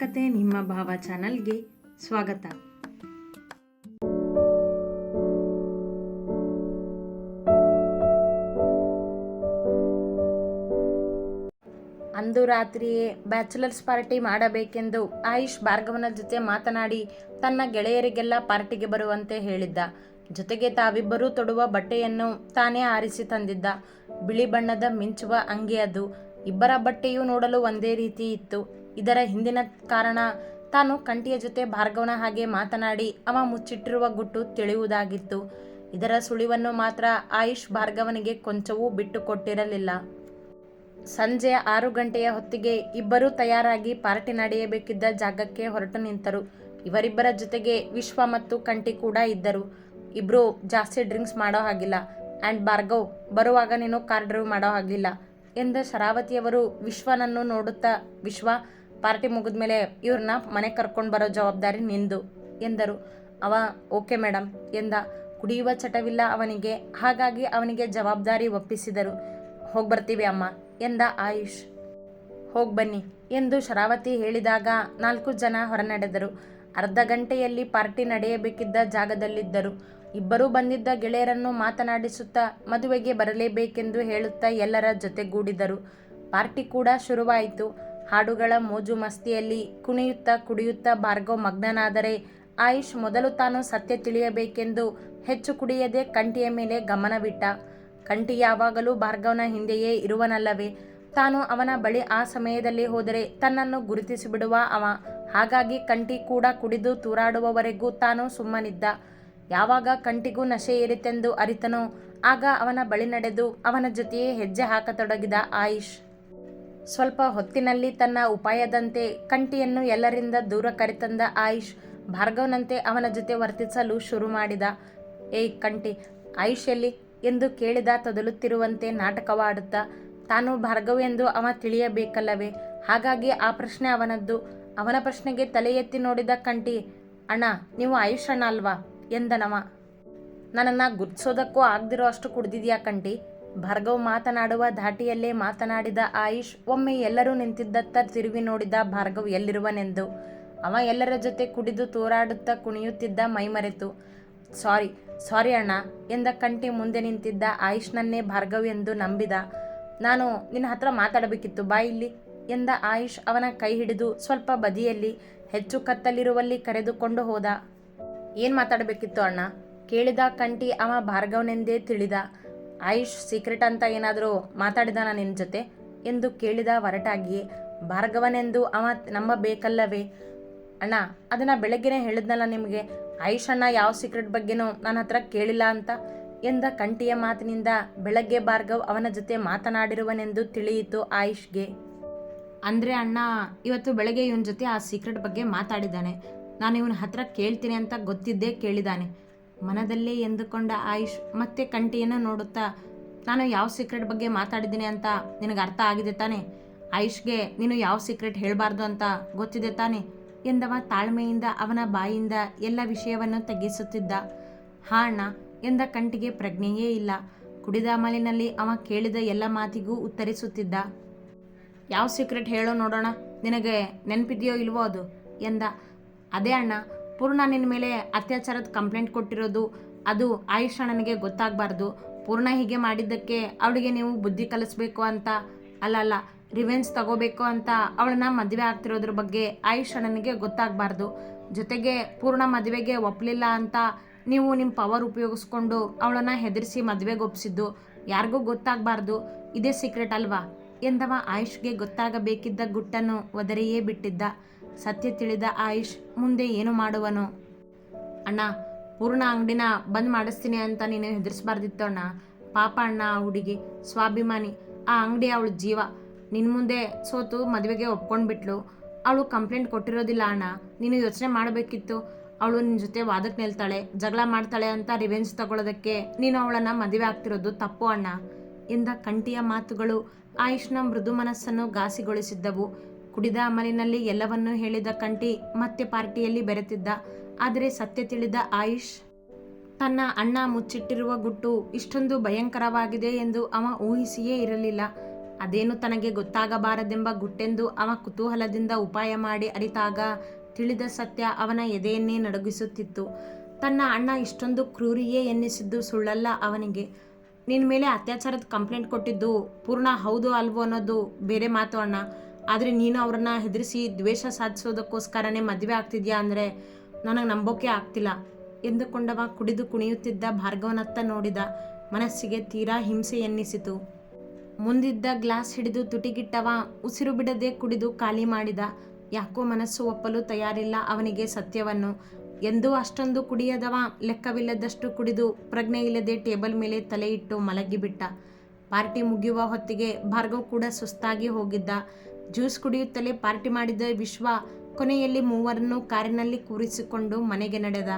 ಕತೆ ನಿಮ್ಮ ಭಾವ ಚಾನಲ್ಗೆ ಸ್ವಾಗತ. ಅಂದು ರಾತ್ರಿಯೇ ಬ್ಯಾಚುಲರ್ಸ್ ಪಾರ್ಟಿ ಮಾಡಬೇಕೆಂದು ಆಯುಷ್ ಭಾರ್ಗವನ ಜೊತೆ ಮಾತನಾಡಿ ತನ್ನ ಗೆಳೆಯರಿಗೆಲ್ಲ ಪಾರ್ಟಿಗೆ ಬರುವಂತೆ ಹೇಳಿದ್ದ. ಜೊತೆಗೆ ತಾವಿಬ್ಬರೂ ತೊಡುವ ಬಟ್ಟೆಯನ್ನು ತಾನೇ ಆರಿಸಿ ತಂದಿದ್ದ. ಬಿಳಿ ಬಣ್ಣದ ಮಿಂಚುವ ಅಂಗಿ ಅದು. ಇಬ್ಬರ ಬಟ್ಟೆಯೂ ನೋಡಲು ಒಂದೇ ರೀತಿ ಇತ್ತು. ಇದರ ಹಿಂದಿನ ಕಾರಣ ತಾನು ಕಂಠಿಯ ಜೊತೆ ಭಾರ್ಗವನ ಹಾಗೆ ಮಾತನಾಡಿ ಅವ ಮುಚ್ಚಿಟ್ಟಿರುವ ಗುಟ್ಟು ತಿಳಿಯುವುದಾಗಿತ್ತು. ಇದರ ಸುಳಿವನ್ನು ಮಾತ್ರ ಆಯುಷ್ ಭಾರ್ಗವನಿಗೆ ಕೊಂಚವೂ ಬಿಟ್ಟು ಕೊಟ್ಟಿರಲಿಲ್ಲ. ಸಂಜೆ ಆರು ಗಂಟೆಯ ಹೊತ್ತಿಗೆ ಇಬ್ಬರೂ ತಯಾರಾಗಿ ಪಾರ್ಟಿ ನಡೆಯಬೇಕಿದ್ದ ಜಾಗಕ್ಕೆ ಹೊರಟು ನಿಂತರು. ಇವರಿಬ್ಬರ ಜೊತೆಗೆ ವಿಶ್ವ ಮತ್ತು ಕಂಟಿ ಕೂಡ ಇದ್ದರು. ಇಬ್ರು ಜಾಸ್ತಿ ಡ್ರಿಂಕ್ಸ್ ಮಾಡೋ ಹಾಗಿಲ್ಲ. ಆ್ಯಂಡ್ ಭಾರ್ಗವ್, ಬರುವಾಗ ನೀನು ಕಾರ್ ಡ್ರೈವ್ ಮಾಡೋ ಹಾಗಿಲ್ಲ ಎಂದ ಶರಾವತಿಯವರು ವಿಶ್ವನನ್ನು ನೋಡುತ್ತಾ, ವಿಶ್ವ ಪಾರ್ಟಿ ಮುಗಿದ ಮೇಲೆ ಇವ್ರನ್ನ ಮನೆ ಕರ್ಕೊಂಡು ಬರೋ ಜವಾಬ್ದಾರಿ ನಿಂದು, ಎಂದರು. ಅವ, ಓಕೆ ಮೇಡಮ್ ಎಂದ. ಕುಡಿಯುವ ಚಟವಿಲ್ಲ ಅವನಿಗೆ. ಹಾಗಾಗಿ ಅವನಿಗೆ ಜವಾಬ್ದಾರಿ ಒಪ್ಪಿಸಿದರು. ಹೋಗಿ ಬರ್ತೀವಿ ಅಮ್ಮ, ಎಂದ ಆಯುಷ್. ಹೋಗಿ ಬನ್ನಿ, ಎಂದು ಶರಾವತಿ ಹೇಳಿದಾಗ ನಾಲ್ಕು ಜನ ಹೊರನಡೆದರು. ಅರ್ಧ ಗಂಟೆಯಲ್ಲಿ ಪಾರ್ಟಿ ನಡೆಯಬೇಕಿದ್ದ ಜಾಗದಲ್ಲಿದ್ದರು. ಇಬ್ಬರೂ ಬಂದಿದ್ದ ಗೆಳೆಯರನ್ನು ಮಾತನಾಡಿಸುತ್ತಾ ಮದುವೆಗೆ ಬರಲೇಬೇಕೆಂದು ಹೇಳುತ್ತಾ ಎಲ್ಲರ ಜೊತೆಗೂಡಿದರು. ಪಾರ್ಟಿ ಕೂಡ ಶುರುವಾಯಿತು. ಹಾಡುಗಳ ಮೋಜು ಮಸ್ತಿಯಲ್ಲಿ ಕುಣಿಯುತ್ತಾ ಕುಡಿಯುತ್ತಾ ಭಾರ್ಗವ್ ಮಗ್ನನಾದರೆ ಆಯುಷ್ ಮೊದಲು ತಾನು ಸತ್ಯ ತಿಳಿಯಬೇಕೆಂದು ಹೆಚ್ಚು ಕುಡಿಯದೆ ಕಂಠಿಯ ಮೇಲೆ ಗಮನವಿಟ್ಟ. ಕಂಠಿ ಯಾವಾಗಲೂ ಭಾರ್ಗವನ ಹಿಂದೆಯೇ ಇರುವನಲ್ಲವೇ? ತಾನು ಅವನ ಬಳಿ ಆ ಸಮಯದಲ್ಲಿ ಹೋದರೆ ತನ್ನನ್ನು ಗುರುತಿಸಿಬಿಡುವ ಅವ. ಹಾಗಾಗಿ ಕಂಠಿ ಕೂಡ ಕುಡಿದು ತೂರಾಡುವವರೆಗೂ ತಾನು ಸುಮ್ಮನಿದ್ದ. ಯಾವಾಗ ಕಂಠಿಗೂ ನಶೆ ಏರಿತೆಂದು ಅರಿತನೋ, ಆಗ ಅವನ ಬಳಿ ನಡೆದು ಅವನ ಜೊತೆಯೇ ಹೆಜ್ಜೆ ಹಾಕತೊಡಗಿದ ಆಯುಷ್. ಸ್ವಲ್ಪ ಹೊತ್ತಿನಲ್ಲಿ ತನ್ನ ಉಪಾಯದಂತೆ ಕಂಟಿಯನ್ನು ಎಲ್ಲರಿಂದ ದೂರ ಕರೆತಂದ ಆಯುಷ್ ಭಾರ್ಗವನಂತೆ ಅವನ ಜೊತೆ ವರ್ತಿಸಲು ಶುರು ಮಾಡಿದ. ಏಯ್ ಕಂಟಿ ಆಯುಷ್ ಎಲ್ಲಿ? ಎಂದು ಕೇಳಿದ ತದಲುತ್ತಿರುವಂತೆ ನಾಟಕವಾಡುತ್ತಾ. ತಾನು ಭಾರ್ಗವ ಎಂದು ಅವ ತಿಳಿಯಬೇಕಲ್ಲವೇ? ಹಾಗಾಗಿ ಆ ಪ್ರಶ್ನೆ ಅವನದ್ದು. ಅವನ ಪ್ರಶ್ನೆಗೆ ತಲೆ ಎತ್ತಿ ನೋಡಿದ ಕಂಟಿ ಅಣ್ಣ, ನೀವು ಆಯುಷ್ ಅಣ್ಣ ಅಲ್ವಾ? ಎಂದನವ. ನನ್ನನ್ನು ಗುರ್ತಿಸೋದಕ್ಕೂ ಆಗದಿರೋ ಅಷ್ಟು ಕುಡ್ದಿದ್ಯಾ ಕಂಠಿ? ಭಾರ್ಗವ್ ಮಾತನಾಡುವ ಧಾಟಿಯಲ್ಲೇ ಮಾತನಾಡಿದ ಆಯುಷ್, ಒಮ್ಮೆ ಎಲ್ಲರೂ ನಿಂತಿದ್ದತ್ತ ತಿರುವಿ ನೋಡಿದ ಭಾರ್ಗವ್ ಎಲ್ಲಿರುವನೆಂದು. ಅವ ಎಲ್ಲರ ಜೊತೆ ಕುಡಿದು ತೋರಾಡುತ್ತಾ ಕುಣಿಯುತ್ತಿದ್ದ ಮೈಮರೆತು. ಸಾರಿ ಸಾರಿ ಅಣ್ಣ, ಎಂದ ಕಂಟಿ ಮುಂದೆ ನಿಂತಿದ್ದ ಆಯುಷ್ನನ್ನೇ ಭಾರ್ಗವ್ ಎಂದು ನಂಬಿದ. ನಾನು ನಿನ್ನ ಹತ್ರ ಮಾತಾಡಬೇಕಿತ್ತು, ಬಾ ಇಲ್ಲಿ, ಎಂದ ಆಯುಷ್ ಅವನ ಕೈ ಹಿಡಿದು ಸ್ವಲ್ಪ ಬದಿಯಲ್ಲಿ ಹೆಚ್ಚು ಕತ್ತಲಿರುವಲ್ಲಿ ಕರೆದುಕೊಂಡು ಹೋದ. ಏನು ಮಾತಾಡಬೇಕಿತ್ತು ಅಣ್ಣ? ಕೇಳಿದ ಕಂಟಿ ಅವ ಭಾರ್ಗವ್ನೆಂದೇ ತಿಳಿದ. ಆಯುಷ್ ಸೀಕ್ರೆಟ್ ಅಂತ ಏನಾದರೂ ಮಾತಾಡಿದಾನ ನಿನ್ನ ಜೊತೆ? ಎಂದು ಕೇಳಿದ ಹೊರಟಾಗಿಯೇ ಭಾರ್ಗವನೆಂದು ಅವ ನಮ್ಮ ಬೇಕಲ್ಲವೇ? ಅಣ್ಣ, ಅದನ್ನು ಬೆಳಗ್ಗೆನೇ ಹೇಳಿದ್ನಲ್ಲ ನಿಮಗೆ, ಆಯುಷ್ ಅಣ್ಣ ಯಾವ ಸೀಕ್ರೆಟ್ ಬಗ್ಗೆನೂ ನನ್ನ ಹತ್ರ ಕೇಳಿಲ್ಲ ಅಂತ? ಎಂದ ಕಂಠಿಯ ಮಾತಿನಿಂದ ಬೆಳಗ್ಗೆ ಭಾರ್ಗವ್ ಅವನ ಜೊತೆ ಮಾತನಾಡಿರುವನೆಂದು ತಿಳಿಯಿತು ಆಯುಷ್ಗೆ. ಅಂದರೆ ಅಣ್ಣ, ಇವತ್ತು ಬೆಳಗ್ಗೆ ಇವನ ಜೊತೆ ಆ ಸೀಕ್ರೆಟ್ ಬಗ್ಗೆ ಮಾತಾಡಿದ್ದಾನೆ. ನಾನು ಇವನ ಹತ್ರ ಕೇಳ್ತೀನಿ ಅಂತ ಗೊತ್ತಿದ್ದೇ ಕೇಳಿದ್ದಾನೆ ಮನದಲ್ಲೇ ಎಂದುಕೊಂಡ ಆಯುಷ್ ಮತ್ತೆ ಕಂಠಿಯನ್ನು ನೋಡುತ್ತಾ, ನಾನು ಯಾವ ಸೀಕ್ರೆಟ್ ಬಗ್ಗೆ ಮಾತಾಡಿದ್ದೀನಿ ಅಂತ ನಿನಗೆ ಅರ್ಥ ಆಗಿದೆ ತಾನೆ? ಆಯುಷ್ಗೆ ನೀನು ಯಾವ ಸೀಕ್ರೆಟ್ ಹೇಳಬಾರ್ದು ಅಂತ ಗೊತ್ತಿದೆ ತಾನೆ? ಎಂದವ ತಾಳ್ಮೆಯಿಂದ ಅವನ ಬಾಯಿಂದ ಎಲ್ಲ ವಿಷಯವನ್ನು ತೆಗೆಸುತ್ತಿದ್ದ. ಹಾ ಅಣ್ಣ ಎಂದ ಕಂಠಿಗೆ ಪ್ರಜ್ಞೆಯೇ ಇಲ್ಲ. ಕುಡಿದ ಅಮಲಿನಲ್ಲಿ ಅವ ಕೇಳಿದ ಎಲ್ಲ ಮಾತಿಗೂ ಉತ್ತರಿಸುತ್ತಿದ್ದ. ಯಾವ ಸೀಕ್ರೆಟ್ ಹೇಳೋ ನೋಡೋಣ? ನಿನಗೆ ನೆನಪಿದೆಯೋ ಇಲ್ವೋ ಅದು? ಎಂದ. ಅದೇ ಅಣ್ಣ ಪೂರ್ಣ ನಿನ್ನ ಮೇಲೆ ಅತ್ಯಾಚಾರದ ಕಂಪ್ಲೇಂಟ್ ಕೊಟ್ಟಿರೋದು, ಅದು ಆಯುಷ್ ಅಣ್ಣನಿಗೆ ಗೊತ್ತಾಗಬಾರ್ದು. ಪೂರ್ಣ ಹೀಗೆ ಮಾಡಿದ್ದಕ್ಕೆ ಅವಳಿಗೆ ನೀವು ಬುದ್ಧಿ ಕಲಿಸ್ಬೇಕು ಅಂತ ಅಲ್ಲ ಅಲ್ಲ ರಿವೆನ್ಸ್ ತಗೋಬೇಕು ಅಂತ ಅವಳನ್ನ ಮದುವೆ ಆಗ್ತಿರೋದ್ರ ಬಗ್ಗೆ ಆಯುಷ್ ಅಣ್ಣನಿಗೆ ಗೊತ್ತಾಗಬಾರ್ದು. ಜೊತೆಗೆ ಪೂರ್ಣ ಮದುವೆಗೆ ಒಪ್ಪಲಿಲ್ಲ ಅಂತ ನೀವು ನಿಮ್ಮ ಪವರ್ ಉಪಯೋಗಿಸ್ಕೊಂಡು ಅವಳನ್ನು ಹೆದರಿಸಿ ಮದುವೆಗೆ ಒಪ್ಪಿಸಿದ್ದು ಯಾರಿಗೂ ಗೊತ್ತಾಗಬಾರ್ದು. ಇದೇ ಸೀಕ್ರೆಟ್ ಅಲ್ವಾ? ಎಂದವ ಆಯುಷ್ಗೆ ಗೊತ್ತಾಗಬೇಕಿದ್ದ ಗುಟ್ಟನ್ನು ಒದರಿಯೇ ಬಿಟ್ಟಿದ್ದ. ಸತ್ಯ ತಿಳಿದ ಆಯುಷ್ ಮುಂದೆ ಏನು ಮಾಡುವನು? ಅಣ್ಣ, ಪೂರ್ಣ ಅಂಗಡಿನ ಬಂದ್ ಮಾಡಿಸ್ತೀನಿ ಅಂತ ನೀನು ಹೆದರ್ಸ್ಬಾರ್ದಿತ್ತು ಅಣ್ಣ. ಪಾಪ ಅಣ್ಣ ಆ ಹುಡುಗಿ. ಸ್ವಾಭಿಮಾನಿ. ಆ ಅಂಗಡಿ ಅವಳ ಜೀವ. ನಿನ್ನ ಮುಂದೆ ಸೋತು ಮದುವೆಗೆ ಒಪ್ಕೊಂಡ್ಬಿಟ್ಲು. ಅವಳು ಕಂಪ್ಲೇಂಟ್ ಕೊಟ್ಟಿರೋದಿಲ್ಲ ಅಣ್ಣ. ನೀನು ಯೋಚನೆ ಮಾಡಬೇಕಿತ್ತು. ಅವಳು ನಿನ್ನ ಜೊತೆ ವಾದಕ್ಕೆ ನಿಲ್ತಾಳೆ, ಜಗಳ ಮಾಡ್ತಾಳೆ ಅಂತ ರಿವೆಂಜ್ ತಗೊಳ್ಳೋದಕ್ಕೆ ನೀನು ಅವಳನ್ನು ಮದುವೆ ಆಗ್ತಿರೋದು ತಪ್ಪು ಅಣ್ಣ. ಎಂದ ಕಂಠಿಯ ಮಾತುಗಳು ಆಯುಷ್ನ ಮೃದು ಮನಸ್ಸನ್ನು ಘಾಸಿಗೊಳಿಸಿದ್ದವು. ಕುಡಿದ ಅಮಲಿನಲ್ಲಿ ಎಲ್ಲವನ್ನೂ ಹೇಳಿದ ಕಂಠಿ ಮತ್ತೆ ಪಾರ್ಟಿಯಲ್ಲಿ ಬೆರೆತಿದ್ದ. ಆದರೆ ಸತ್ಯ ತಿಳಿದ ಆಯುಷ್, ತನ್ನ ಅಣ್ಣ ಮುಚ್ಚಿಟ್ಟಿರುವ ಗುಟ್ಟು ಇಷ್ಟೊಂದು ಭಯಂಕರವಾಗಿದೆ ಎಂದು ಅವ ಊಹಿಸಿಯೇ ಇರಲಿಲ್ಲ. ಅದೇನು ತನಗೆ ಗೊತ್ತಾಗಬಾರದೆಂಬ ಗುಟ್ಟೆಂದು ಅವ ಕುತೂಹಲದಿಂದ ಉಪಾಯ ಮಾಡಿ ಅರಿತಾಗ ತಿಳಿದ ಸತ್ಯ ಅವನ ಎದೆಯನ್ನೇ ನಡುಗಿಸುತ್ತಿತ್ತು. ತನ್ನ ಅಣ್ಣ ಇಷ್ಟೊಂದು ಕ್ರೂರಿಯೇ ಎನ್ನಿಸಿದ್ದು ಸುಳ್ಳಲ್ಲ ಅವನಿಗೆ. ನಿನ್ನ ಮೇಲೆ ಅತ್ಯಾಚಾರದ ಕಂಪ್ಲೇಂಟ್ ಕೊಟ್ಟಿದ್ದು ಪೂರ್ಣ ಹೌದು ಅಲ್ವೋ ಅನ್ನೋದು ಬೇರೆ ಮಾತು ಅಣ್ಣ. ಆದರೆ ನೀನು ಅವ್ರನ್ನ ಹೆದರಿಸಿ ದ್ವೇಷ ಸಾಧಿಸೋದಕ್ಕೋಸ್ಕರನೇ ಮದುವೆ ಆಗ್ತಿದ್ಯಾ ಅಂದರೆ ನನಗೆ ನಂಬೋಕೆ ಆಗ್ತಿಲ್ಲ. ಎಂದುಕೊಂಡವ ಕುಡಿದು ಕುಣಿಯುತ್ತಿದ್ದ ಭಾರ್ಗವನತ್ತ ನೋಡಿದ ಮನಸ್ಸಿಗೆ ತೀರಾ ಹಿಂಸೆ ಎನ್ನಿಸಿತು. ಮುಂದಿದ್ದ ಗ್ಲಾಸ್ ಹಿಡಿದು ತುಟಿಗಿಟ್ಟವ ಉಸಿರು ಬಿಡದೆ ಕುಡಿದು ಖಾಲಿ ಮಾಡಿದ ಯಾಕೋ ಮನಸ್ಸು ಒಪ್ಪಲು ತಯಾರಿಲ್ಲ ಅವನಿಗೆ ಸತ್ಯವನ್ನು. ಎಂದೂ ಅಷ್ಟೊಂದು ಕುಡಿಯದವ ಲೆಕ್ಕವಿಲ್ಲದಷ್ಟು ಕುಡಿದು ಪ್ರಜ್ಞೆ ಇಲ್ಲದೆ ಟೇಬಲ್ ಮೇಲೆ ತಲೆ ಇಟ್ಟು ಮಲಗಿಬಿಟ್ಟ. ಪಾರ್ಟಿ ಮುಗಿಯುವ ಹೊತ್ತಿಗೆ ಭಾರ್ಗವ್ ಕೂಡ ಸುಸ್ತಾಗಿ ಹೋಗಿದ್ದ. ಜ್ಯೂಸ್ ಕುಡಿಯುತ್ತಲೇ ಪಾರ್ಟಿ ಮಾಡಿದ ವಿಶ್ವ ಕೊನೆಯಲ್ಲಿ ಮೂವರನ್ನು ಕಾರಿನಲ್ಲಿ ಕೂರಿಸಿಕೊಂಡು ಮನೆಗೆ ನಡೆದ.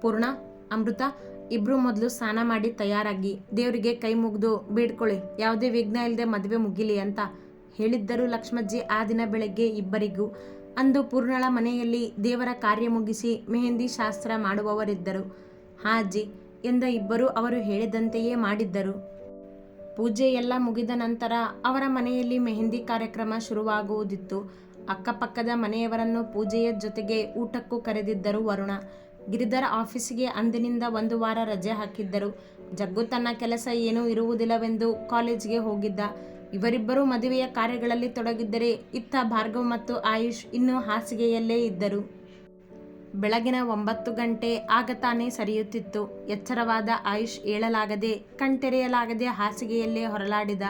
ಪೂರ್ಣ, ಅಮೃತ, ಇಬ್ರು ಮೊದಲು ಸ್ನಾನ ಮಾಡಿ ತಯಾರಾಗಿ, ದೇವರಿಗೆ ಕೈ ಮುಗಿದು ಬೀಡ್ಕೊಳ್ಳಿ ಯಾವುದೇ ವಿಘ್ನ ಇಲ್ಲದೆ ಮದುವೆ ಮುಗಿಲಿ ಅಂತ ಹೇಳಿದ್ದರು ಲಕ್ಷ್ಮಜ್ಜಿ ಆ ದಿನ ಬೆಳಗ್ಗೆ ಇಬ್ಬರಿಗೂ. ಅಂದು ಪೂರ್ಣಳ ಮನೆಯಲ್ಲಿ ದೇವರ ಕಾರ್ಯ ಮುಗಿಸಿ ಮೆಹಂದಿ ಶಾಸ್ತ್ರ ಮಾಡುವವರಿದ್ದರು. ಹಾ ಅಜ್ಜಿ ಎಂದ ಇಬ್ಬರು ಅವರು ಹೇಳಿದಂತೆಯೇ ಮಾಡಿದ್ದರು. ಪೂಜೆ ಎಲ್ಲ ಮುಗಿದ ನಂತರ ಅವರ ಮನೆಯಲ್ಲಿ ಮೆಹಂದಿ ಕಾರ್ಯಕ್ರಮ ಶುರುವಾಗುವುದಿತ್ತು. ಅಕ್ಕಪಕ್ಕದ ಮನೆಯವರನ್ನು ಪೂಜೆಯ ಜೊತೆಗೆ ಊಟಕ್ಕೂ ಕರೆದಿದ್ದರು ವರುಣ. ಗಿರಿಧರ ಆಫೀಸಿಗೆ ಅಂದಿನಿಂದ ಒಂದು ವಾರ ರಜೆ ಹಾಕಿದ್ದರು. ಜಗ್ಗು ತನ್ನ ಕೆಲಸ ಏನೂ ಇರುವುದಿಲ್ಲವೆಂದು ಕಾಲೇಜ್ಗೆ ಹೋಗಿದ್ದ. ಇವರಿಬ್ಬರೂ ಮದುವೆಯ ಕಾರ್ಯಗಳಲ್ಲಿ ತೊಡಗಿದ್ದರೆ ಇತ್ತ ಭಾರ್ಗವ್ ಮತ್ತು ಆಯುಷ್ ಇನ್ನೂ ಹಾಸಿಗೆಯಲ್ಲೇ ಇದ್ದರು. ಬೆಳಗಿನ ಒಂಬತ್ತು ಗಂಟೆ ಆಗ ತಾನೇ ಸರಿಯುತ್ತಿತ್ತು. ಎಚ್ಚರವಾದ ಆಯುಷ್ ಏಳಲಾಗದೆ, ಕಣ್ತೆರೆಯಲಾಗದೆ ಹಾಸಿಗೆಯಲ್ಲೇ ಹೊರಲಾಡಿದ.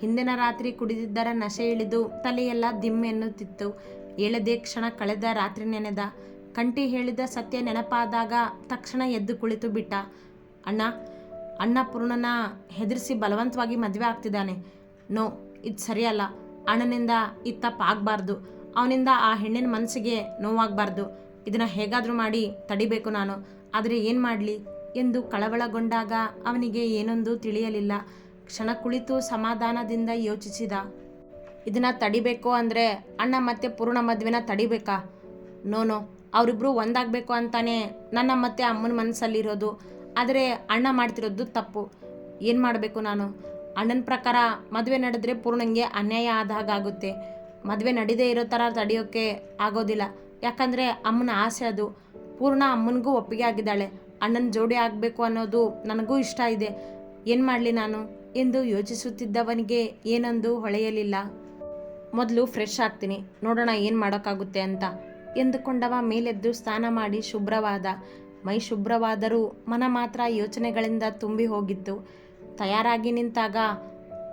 ಹಿಂದಿನ ರಾತ್ರಿ ಕುಡಿದಿದ್ದರ ನಶೆ ಇಳಿದು ತಲೆಯೆಲ್ಲ ದಿಮ್ಮೆನ್ನುತ್ತಿತ್ತು ಏಳದೆ ಕ್ಷಣ ಕಳೆದ ರಾತ್ರಿ ನೆನೆದ. ಕಂಟಿ ಹೇಳಿದ ಸತ್ಯ ನೆನಪಾದಾಗ ತಕ್ಷಣ ಎದ್ದು ಕುಳಿತು ಬಿಟ್ಟ. ಅಣ್ಣ ಅಣ್ಣ ಪೂರ್ಣನ ಹೆದರಿಸಿ ಬಲವಂತವಾಗಿ ಮದುವೆ ಆಗ್ತಿದ್ದಾನೆ. ನೋ, ಇದು ಸರಿಯಲ್ಲ. ಅಣ್ಣನಿಂದ ಈ ತಪ್ಪಾಗಬಾರ್ದು ಅವನಿಂದ ಆ ಹೆಣ್ಣಿನ ಮನಸ್ಸಿಗೆ ನೋವಾಗಬಾರ್ದು. ಇದನ್ನು ಹೇಗಾದರೂ ಮಾಡಿ ತಡಿಬೇಕು ನಾನು. ಆದರೆ ಏನು ಮಾಡಲಿ? ಎಂದು ಕಳವಳಗೊಂಡಾಗ ಅವನಿಗೆ ಏನೊಂದು ತಿಳಿಯಲಿಲ್ಲ. ಕ್ಷಣ ಕುಳಿತು ಸಮಾಧಾನದಿಂದ ಯೋಚಿಸಿದ. ಇದನ್ನು ತಡಿಬೇಕು ಅಂದರೆ ಅಣ್ಣ ಮತ್ತೆ ಪೂರ್ಣ ಮದುವೆನ ತಡಿಬೇಕಾ? ನೋ ನೋ ಅವರಿಬ್ಬರು ಒಂದಾಗಬೇಕು ಅಂತಾನೆ ನನ್ನ ಮತ್ತೆ ಅಮ್ಮನ ಮನಸ್ಸಲ್ಲಿರೋದು ಆದರೆ ಅಣ್ಣ ಮಾಡ್ತಿರೋದು ತಪ್ಪು. ಏನು ಮಾಡಬೇಕು ನಾನು? ಅಣ್ಣನ ಪ್ರಕಾರ ಮದುವೆ ನಡೆದ್ರೆ ಪೂರ್ಣಂಗೆ ಅನ್ಯಾಯ ಆದ ಹಾಗಾಗುತ್ತೆ. ಮದುವೆ ನಡೀದೇ ಇರೋ ಥರ ತಡೆಯೋಕ್ಕೆ ಆಗೋದಿಲ್ಲ. ಯಾಕಂದರೆ ಅಮ್ಮನ ಆಸೆ ಅದು. ಪೂರ್ಣ ಅಮ್ಮನಿಗೂ ಒಪ್ಪಿಗೆ ಆಗಿದ್ದಾಳೆ. ಅಣ್ಣನ ಜೋಡಿ ಆಗಬೇಕು ಅನ್ನೋದು ನನಗೂ ಇಷ್ಟ ಇದೆ. ಏನು ಮಾಡಲಿ ನಾನು? ಎಂದು ಯೋಚಿಸುತ್ತಿದ್ದವನಿಗೆ ಏನೊಂದು ಹೊಳೆಯಲಿಲ್ಲ. ಮೊದಲು ಫ್ರೆಶ್ ಆಗ್ತೀನಿ. ನೋಡೋಣ ಏನು ಮಾಡೋಕ್ಕಾಗುತ್ತೆ ಅಂತ. ಎಂದುಕೊಂಡವ ಮೇಲೆದ್ದು ಸ್ನಾನ ಮಾಡಿ ಶುಭ್ರವಾದ. ಮೈ ಶುಭ್ರವಾದರೂ ಮನ ಮಾತ್ರ ಯೋಚನೆಗಳಿಂದ ತುಂಬಿ ಹೋಗಿತ್ತು. ತಯಾರಾಗಿ ನಿಂತಾಗ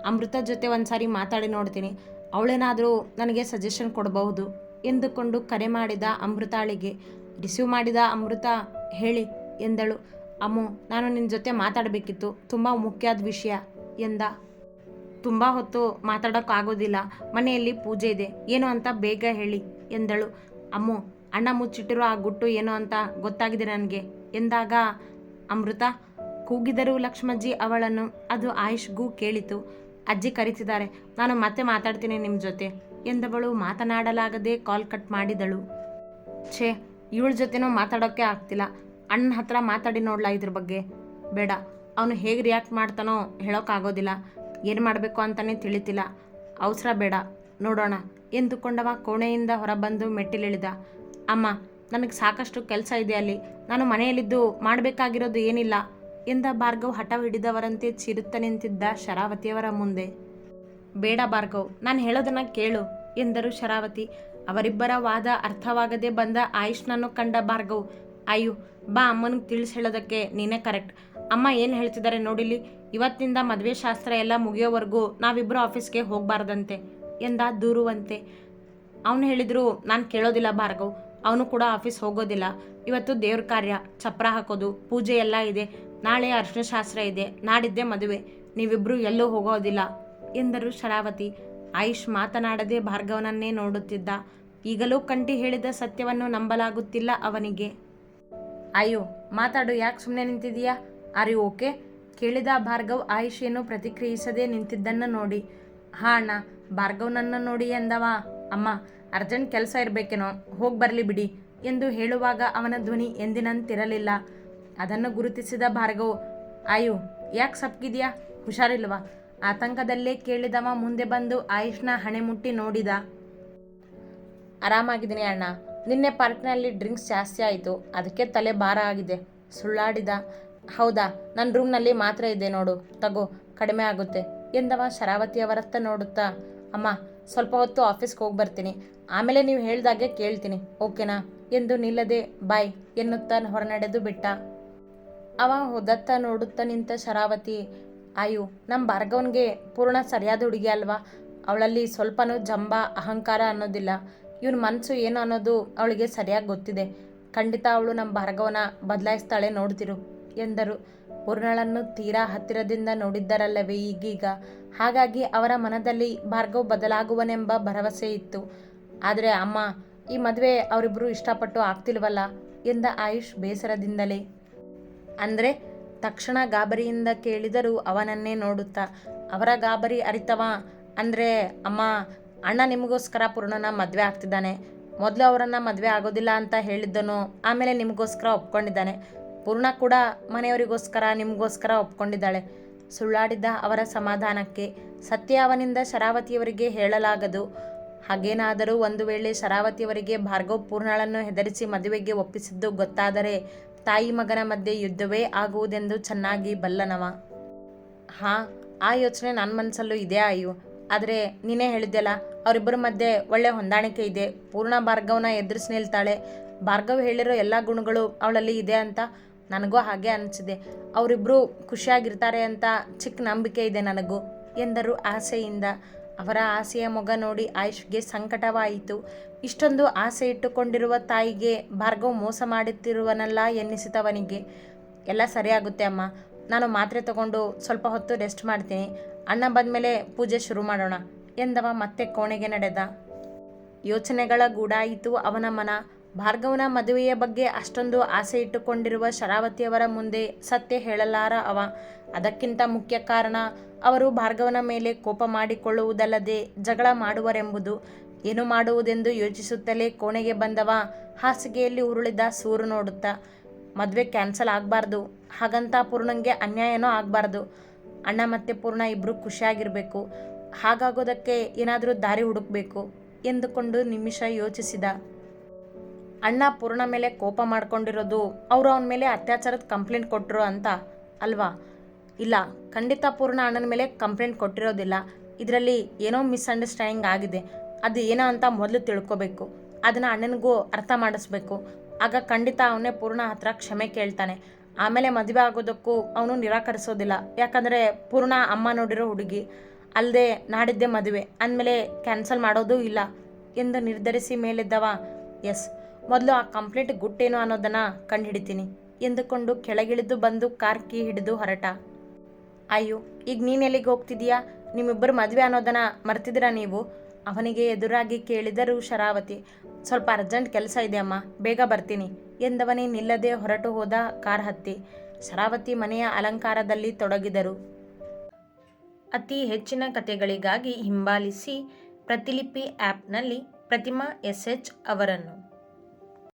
ಅಮೃತ ಜೊತೆ ಒಂದ್ಸಾರಿ ಮಾತಾಡಿ ನೋಡ್ತೀನಿ. ಅವಳೇನಾದರೂ ನನಗೆ ಸಜೆಷನ್ ಕೊಡಬಹುದು? ಎಂದುಕೊಂಡು ಕರೆ ಮಾಡಿದ ಅಮೃತಾಳಿಗೆ, ರಿಸೀವ್ ಮಾಡಿದ ಅಮೃತ ಹೇಳಿ ಎಂದಳು. ಅಮ್ಮು, ನಾನು ನಿನ್ನ ಜೊತೆ ಮಾತಾಡಬೇಕಿತ್ತು. ತುಂಬ ಮುಖ್ಯದ ವಿಷಯ ಎಂದ. ತುಂಬ ಹೊತ್ತು ಮಾತಾಡೋಕ್ಕಾಗೋದಿಲ್ಲ. ಮನೆಯಲ್ಲಿ ಪೂಜೆ ಇದೆ. ಏನು ಅಂತ ಬೇಗ ಹೇಳಿ ಎಂದಳು. ಅಮ್ಮು, ಅಣ್ಣ ಮುಚ್ಚಿಟ್ಟಿರೋ ಆ ಗುಟ್ಟು ಏನು ಅಂತ ಗೊತ್ತಾಗಿದೆ ನನಗೆ ಎಂದಾಗ ಅಮೃತ, ಕೂಗಿದರು ಲಕ್ಷ್ಮಜ್ಜಿ ಅವಳನ್ನು ಅದು ಆಯುಷ್ಗೂ ಕೇಳಿತು. ಅಜ್ಜಿ ಕರೀತಿದ್ದಾರೆ. ನಾನು ಮತ್ತೆ ಮಾತಾಡ್ತೀನಿ ನಿಮ್ಮ ಜೊತೆ. ಎಂದವಳು ಮಾತನಾಡಲಾಗದೆ ಕಾಲ್ ಕಟ್ ಮಾಡಿದಳು. ಛೇ, ಇವಳ ಜೊತೆನೂ ಮಾತಾಡೋಕ್ಕೆ ಆಗ್ತಿಲ್ಲ. ಅಣ್ಣ ಹತ್ರ ಮಾತಾಡಿ ನೋಡ್ಲಾ ಇದ್ರ ಬಗ್ಗೆ? ಬೇಡ, ಅವನು ಹೇಗೆ ರಿಯಾಕ್ಟ್ ಮಾಡ್ತಾನೋ ಹೇಳೋಕ್ಕಾಗೋದಿಲ್ಲ ಏನು ಮಾಡಬೇಕು ಅಂತಲೇ ತಿಳಿತಿಲ್ಲ. ಅವಸರ ಬೇಡ, ನೋಡೋಣ ಎಂದುಕೊಂಡವ ಕೋಣೆಯಿಂದ ಹೊರಬಂದು ಮೆಟ್ಟಿಲಿಳಿದ. ಅಮ್ಮ, ನನಗೆ ಸಾಕಷ್ಟು ಕೆಲಸ ಇದೆ ಅಲ್ಲಿ. ನಾನು ಮನೆಯಲ್ಲಿದ್ದು ಮಾಡಬೇಕಾಗಿರೋದು ಏನಿಲ್ಲ ಎಂದ ಭಾರ್ಗವ್ ಹಠ ಹಿಡಿದವರಂತೆ ಚಿರುತ್ತ ನಿಂತಿದ್ದ ಶರಾವತಿಯವರ ಮುಂದೆ. ಬೇಡ ಭಾರ್ಗವ್, ನಾನು ಹೇಳೋದನ್ನ ಕೇಳು ಎಂದರು ಶರಾವತಿ. ಅವರಿಬ್ಬರ ವಾದ ಅರ್ಥವಾಗದೆ ಬಂದ ಆಯುಷ್ನನ್ನು ಕಂಡ ಭಾರ್ಗವ್, ಅಯ್ಯೋ, ಬಾ ಅಮ್ಮನಿಗೆ ತಿಳಿಸಿ ಹೇಳೋದಕ್ಕೆ ನೀನೇ ಕರೆಕ್ಟ್. ಅಮ್ಮ ಏನು ಹೇಳ್ತಿದ್ದಾರೆ ನೋಡಿಲಿ ಇವತ್ತಿನಿಂದ ಮದುವೆ ಶಾಸ್ತ್ರ ಎಲ್ಲ ಮುಗಿಯೋವರೆಗೂ ನಾವಿಬ್ಬರು ಆಫೀಸ್ಗೆ ಹೋಗಬಾರ್ದಂತೆ ಎಂದ ದೂರುವಂತೆ. ಅವನು ಹೇಳಿದ್ರು, ನಾನು ಕೇಳೋದಿಲ್ಲ ಭಾರ್ಗವ್, ಅವನು ಕೂಡ ಆಫೀಸ್ ಹೋಗೋದಿಲ್ಲ. ಇವತ್ತು ದೇವ್ರ ಕಾರ್ಯ, ಚಪ್ರ ಹಾಕೋದು, ಪೂಜೆ ಎಲ್ಲ ಇದೆ, ನಾಳೆ ಅರ್ಶನ ಶಾಸ್ತ್ರ ಇದೆ, ನಾಡಿದ್ದೆ ಮದುವೆ ನೀವಿಬ್ಬರು ಎಲ್ಲೂ ಹೋಗೋದಿಲ್ಲ. ಎಂದರು ಶರಾವತಿ. ಆಯುಷ್ ಮಾತನಾಡದೆ ಭಾರ್ಗವನನ್ನೇ ನೋಡುತ್ತಿದ್ದ. ಈಗಲೂ ಕಂಠಿ ಹೇಳಿದ ಸತ್ಯವನ್ನು ನಂಬಲಾಗುತ್ತಿಲ್ಲ ಅವನಿಗೆ. ಅಯ್ಯೋ, ಮಾತಾಡು, ಯಾಕೆ ಸುಮ್ಮನೆ ನಿಂತಿದೀಯಾ ಅರಿ ಓಕೆ? ಕೇಳಿದ ಭಾರ್ಗವ್ ಆಯುಷ್ ಏನು ಪ್ರತಿಕ್ರಿಯಿಸದೆ ನಿಂತಿದ್ದನ್ನು ನೋಡಿ. ಹಾ ಅಣ್ಣ, ಭಾರ್ಗವ್ನನ್ನು ನೋಡಿ ಎಂದವ? ಅಮ್ಮ, ಅರ್ಜೆಂಟ್ ಕೆಲಸ ಇರಬೇಕೇನೋ, ಹೋಗಿ ಬರಲಿ ಬಿಡಿ ಎಂದು ಹೇಳುವಾಗ ಅವನ ಧ್ವನಿ ಎಂದಿನಂತಿರಲಿಲ್ಲ. ಅದನ್ನು ಗುರುತಿಸಿದ ಭಾರ್ಗವ್, ಅಯ್ಯೋ, ಯಾಕೆ ಸಪ್ಗಿದೆಯಾ ಹುಷಾರಿಲ್ವಾ? ಆತಂಕದಲ್ಲೇ ಕೇಳಿದವ ಮುಂದೆ ಬಂದು ಆಯುಷ್ನ ಹಣೆ ಮುಟ್ಟಿ ನೋಡಿದ. ಆರಾಮಾಗಿದ್ದೀನಿ ಅಣ್ಣ. ನಿನ್ನೆ ಪಾರ್ಕ್ನಲ್ಲಿ ಡ್ರಿಂಕ್ಸ್ ಜಾಸ್ತಿ ಆಯಿತು. ಅದಕ್ಕೆ ತಲೆ ಭಾರ ಆಗಿದೆ. ಸುಳ್ಳಾಡಿದ. ಹೌದಾ? ನನ್ನ ರೂಮ್ನಲ್ಲಿ ಮಾತ್ರ ಇದೆ ನೋಡು. ತಗೋ, ಕಡಿಮೆ ಆಗುತ್ತೆ. ಎಂದವ ಶರಾವತಿಯವರತ್ತ ನೋಡುತ್ತಾ. ಅಮ್ಮ, ಸ್ವಲ್ಪ ಹೊತ್ತು ಆಫೀಸ್ಗೆ ಹೋಗಿ ಬರ್ತೀನಿ. ಆಮೇಲೆ ನೀವು ಹೇಳ್ದಾಗೆ ಕೇಳ್ತೀನಿ. ಓಕೆನಾ? ಎಂದು ನಿಲ್ಲದೆ, ಬಾಯ್, ಎನ್ನುತ್ತಾ ಹೊರನಡೆದು ಬಿಟ್ಟ. ಅವ ಹೋದತ್ತ ನೋಡುತ್ತಾ ನಿಂತ ಶರಾವತಿ ಆಯು ನಮ್ಮ ಭಾರ್ಗವನ್ಗೆ ಪೂರ್ಣ ಸರಿಯಾದ ಹುಡುಗಿ ಅಲ್ವಾ? ಅವಳಲ್ಲಿ ಸ್ವಲ್ಪನೂ ಜಂಬ, ಅಹಂಕಾರ ಅನ್ನೋದಿಲ್ಲ. ಇವನ ಮನಸ್ಸು ಏನು ಅನ್ನೋದು ಅವಳಿಗೆ ಸರಿಯಾಗಿ ಗೊತ್ತಿದೆ. ಖಂಡಿತ ಅವಳು ನಮ್ಮ ಭಾರ್ಗವನ ಬದಲಾಯಿಸ್ತಾಳೆ ನೋಡ್ತಿರು, ಎಂದರು. ಪೂರ್ಣಳನ್ನು ತೀರಾ ಹತ್ತಿರದಿಂದ ನೋಡಿದ್ದರಲ್ಲವೇ ಈಗೀಗ? ಹಾಗಾಗಿ ಅವರ ಮನದಲ್ಲಿ ಭಾರ್ಗವ್ ಬದಲಾಗುವನೆಂಬ ಭರವಸೆ ಇತ್ತು. ಆದರೆ ಅಮ್ಮ, ಈ ಮದುವೆ ಅವರಿಬ್ಬರು ಇಷ್ಟಪಟ್ಟು ಆಗ್ತಿಲ್ವಲ್ಲ? ಎಂದ ಆಯುಷ್ ಬೇಸರದಿಂದಲೇ. ಅಂದರೆ ತಕ್ಷಣ ಗಾಬರಿಯಿಂದ ಕೇಳಿದರು ಅವನನ್ನೇ ನೋಡುತ್ತಾ, ಅವರ ಗಾಬರಿ ಅರಿತವ? ಅಂದರೆ, ಅಮ್ಮ, ಅಣ್ಣ ನಿಮಗೋಸ್ಕರ ಪೂರ್ಣನ ಮದುವೆ ಆಗ್ತಿದ್ದಾನೆ. ಮೊದಲು ಅವರನ್ನು ಮದುವೆ ಆಗೋದಿಲ್ಲ ಅಂತ ಹೇಳಿದ್ದನು, ಆಮೇಲೆ ನಿಮಗೋಸ್ಕರ ಒಪ್ಕೊಂಡಿದ್ದಾನೆ. ಪೂರ್ಣ ಕೂಡ ಮನೆಯವರಿಗೋಸ್ಕರ, ನಿಮಗೋಸ್ಕರ ಒಪ್ಕೊಂಡಿದ್ದಾಳೆ. ಸುಳ್ಳಾಡಿದ್ದ ಅವರ ಸಮಾಧಾನಕ್ಕೆ ಸತ್ಯ ಅವನಿಂದ ಶರಾವತಿಯವರಿಗೆ ಹೇಳಲಾಗದು. ಹಾಗೇನಾದರೂ ಒಂದು ವೇಳೆ ಶರಾವತಿಯವರಿಗೆ ಭಾರ್ಗವ್ ಪೂರ್ಣಳನ್ನು ಹೆದರಿಸಿ ಮದುವೆಗೆ ಒಪ್ಪಿಸಿದ್ದು ಗೊತ್ತಾದರೆ ತಾಯಿ ಮಗನ ಮಧ್ಯೆ ಯುದ್ಧವೇ ಆಗುವುದೆಂದು ಚೆನ್ನಾಗಿ ಬಲ್ಲನವ. ಹಾಂ, ಆ ಯೋಚನೆ ನನ್ನ ಮನಸ್ಸಲ್ಲೂ ಇದೆ ಆಯು ಆದರೆ ನೀನೇ ಹೇಳಿದ್ದೆಲ್ಲ ಅವರಿಬ್ಬರ ಮಧ್ಯೆ ಒಳ್ಳೆ ಹೊಂದಾಣಿಕೆ ಇದೆ. ಪೂರ್ಣ ಭಾರ್ಗವನ ಎದುರಿಸಿ ನಿಲ್ತಾಳೆ ಭಾರ್ಗವ್ ಹೇಳಿರೋ ಎಲ್ಲ ಗುಣಗಳು ಅವಳಲ್ಲಿ ಇದೆ ಅಂತ ನನಗೂ ಹಾಗೆ ಅನಿಸಿದೆ. ಅವರಿಬ್ಬರು ಖುಷಿಯಾಗಿರ್ತಾರೆ ಅಂತ ಚಿಕ್ಕ ನಂಬಿಕೆ ಇದೆ ನನಗೂ ಎಂದರು ಆಸೆಯಿಂದ. ಅವರ ಆಸೆಯ ಮೊಗ ನೋಡಿ ಆಯುಷ್ಗೆ ಸಂಕಟವಾಯಿತು. ಇಷ್ಟೊಂದು ಆಸೆ ಇಟ್ಟುಕೊಂಡಿರುವ ತಾಯಿಗೆ ಭಾರ್ಗವ್ ಮೋಸ ಮಾಡುತ್ತಿರುವನಲ್ಲ ಎನ್ನಿಸಿತವನಿಗೆ ಎಲ್ಲ ಸರಿಯಾಗುತ್ತೆ ಅಮ್ಮ. ನಾನು ಮಾತ್ರೆ ತಗೊಂಡು ಸ್ವಲ್ಪ ಹೊತ್ತು ರೆಸ್ಟ್ ಮಾಡ್ತೀನಿ. ಅಣ್ಣ ಬಂದಮೇಲೆ ಪೂಜೆ ಶುರು ಮಾಡೋಣ ಎಂದವ ಮತ್ತೆ ಕೋಣೆಗೆ ನಡೆದ. ಯೋಚನೆಗಳ ಗೂಡಾಯಿತು ಅವನ ಮನ. ಭಾರ್ಗವನ ಮದುವೆಯ ಬಗ್ಗೆ ಅಷ್ಟೊಂದು ಆಸೆ ಇಟ್ಟುಕೊಂಡಿರುವ ಶರಾವತಿಯವರ ಮುಂದೆ ಸತ್ಯ ಹೇಳಲಾರ ಅವ. ಅದಕ್ಕಿಂತ ಮುಖ್ಯ ಕಾರಣ, ಅವರು ಭಾರ್ಗವನ ಮೇಲೆ ಕೋಪ ಮಾಡಿಕೊಳ್ಳುವುದಲ್ಲದೆ ಜಗಳ ಮಾಡುವರೆಂಬುದು. ಏನು ಮಾಡುವುದೆಂದು ಯೋಚಿಸುತ್ತಲೇ ಕೋಣೆಗೆ ಬಂದವ, ಹಾಸಿಗೆಯಲ್ಲಿ ಉರುಳಿದ ಸೂರು ನೋಡುತ್ತಾ. ಮದುವೆ ಕ್ಯಾನ್ಸಲ್ ಆಗಬಾರ್ದು. ಹಾಗಂತ ಪೂರ್ಣಂಗೆ ಅನ್ಯಾಯನೂ ಆಗಬಾರ್ದು. ಅಣ್ಣ ಮತ್ತೆ ಪೂರ್ಣ ಇಬ್ಬರು ಖುಷಿಯಾಗಿರಬೇಕು. ಹಾಗಾಗೋದಕ್ಕೆ ಏನಾದರೂ ದಾರಿ ಹುಡುಕಬೇಕು ಎಂದುಕೊಂಡು ನಿಮಿಷ ಯೋಚಿಸಿದ. ಅಣ್ಣ ಪೂರ್ಣ ಮೇಲೆ ಕೋಪ ಮಾಡ್ಕೊಂಡಿರೋದು, ಅವರು ಅವನ ಮೇಲೆ ಅತ್ಯಾಚಾರದ ಕಂಪ್ಲೇಂಟ್ ಕೊಟ್ಟರು ಅಂತ ಅಲ್ವಾ? ಇಲ್ಲ, ಖಂಡಿತ ಪೂರ್ಣ ಅಣ್ಣನ ಮೇಲೆ ಕಂಪ್ಲೇಂಟ್ ಕೊಟ್ಟಿರೋದಿಲ್ಲ. ಇದರಲ್ಲಿ ಏನೋ ಮಿಸ್ಅಂಡರ್ಸ್ಟ್ಯಾಂಡಿಂಗ್ ಆಗಿದೆ. ಅದು ಏನೋ ಅಂತ ಮೊದಲು ತಿಳ್ಕೊಬೇಕು. ಅದನ್ನು ಅಣ್ಣನಿಗೂ ಅರ್ಥ ಮಾಡಿಸ್ಬೇಕು. ಆಗ ಖಂಡಿತ ಅವನೇ ಪೂರ್ಣ ಹತ್ರ ಕ್ಷಮೆ ಕೇಳ್ತಾನೆ. ಆಮೇಲೆ ಮದುವೆ ಆಗೋದಕ್ಕೂ ಅವನು ನಿರಾಕರಿಸೋದಿಲ್ಲ. ಯಾಕಂದರೆ ಪೂರ್ಣ ಅಮ್ಮ ನೋಡಿರೋ ಹುಡುಗಿ. ಅಲ್ಲದೆ ನಾಡಿದ್ದೆ ಮದುವೆ. ಅಂದಮೇಲೆ ಕ್ಯಾನ್ಸಲ್ ಮಾಡೋದೂ ಇಲ್ಲ. ಎಂದು ನಿರ್ಧರಿಸಿ ಮೇಲಿದ್ದವ ಎಸ್ ಮೊದಲು ಆ ಕಂಪ್ಲೇಂಟ್ ಗುಟ್ಟೇನು ಅನ್ನೋದನ್ನು ಕಂಡುಹಿಡಿತೀನಿ. ಎಂದುಕೊಂಡು ಕೆಳಗಿಳಿದು ಬಂದು ಕಾರ್ ಕೀ ಹಿಡಿದು ಹೊರಟ. ಅಯ್ಯೋ, ಈಗ ನೀನು ಎಲ್ಲಿಗೆ ಹೋಗ್ತಿದೀಯಾ? ನಿಮ್ಮಿಬ್ಬರು ಮದುವೆ ಅನ್ನೋದನ್ನ ಮರ್ತಿದ್ದೀರಾ ನೀವು? ಅವನಿಗೆ ಎದುರಾಗಿ ಕೇಳಿದರು ಶರಾವತಿ. ಸ್ವಲ್ಪ ಅರ್ಜೆಂಟ್ ಕೆಲಸ ಇದೆ ಅಮ್ಮ, ಬೇಗ ಬರ್ತೀನಿ ಎಂದವನೇ ನಿಲ್ಲದೆ ಹೊರಟು ಹೋದ ಕಾರ್ ಹತ್ತಿ. ಶರಾವತಿ ಮನೆಯ ಅಲಂಕಾರದಲ್ಲಿ ತೊಡಗಿದರು. ಅತಿ ಹೆಚ್ಚಿನ ಕಥೆಗಳಿಗಾಗಿ ಹಿಂಬಾಲಿಸಿ ಪ್ರತಿಲಿಪಿ ಆ್ಯಪ್ನಲ್ಲಿ ಪ್ರತಿಮಾ ಎಸ್ ಎಚ್ ಅವರನ್ನು.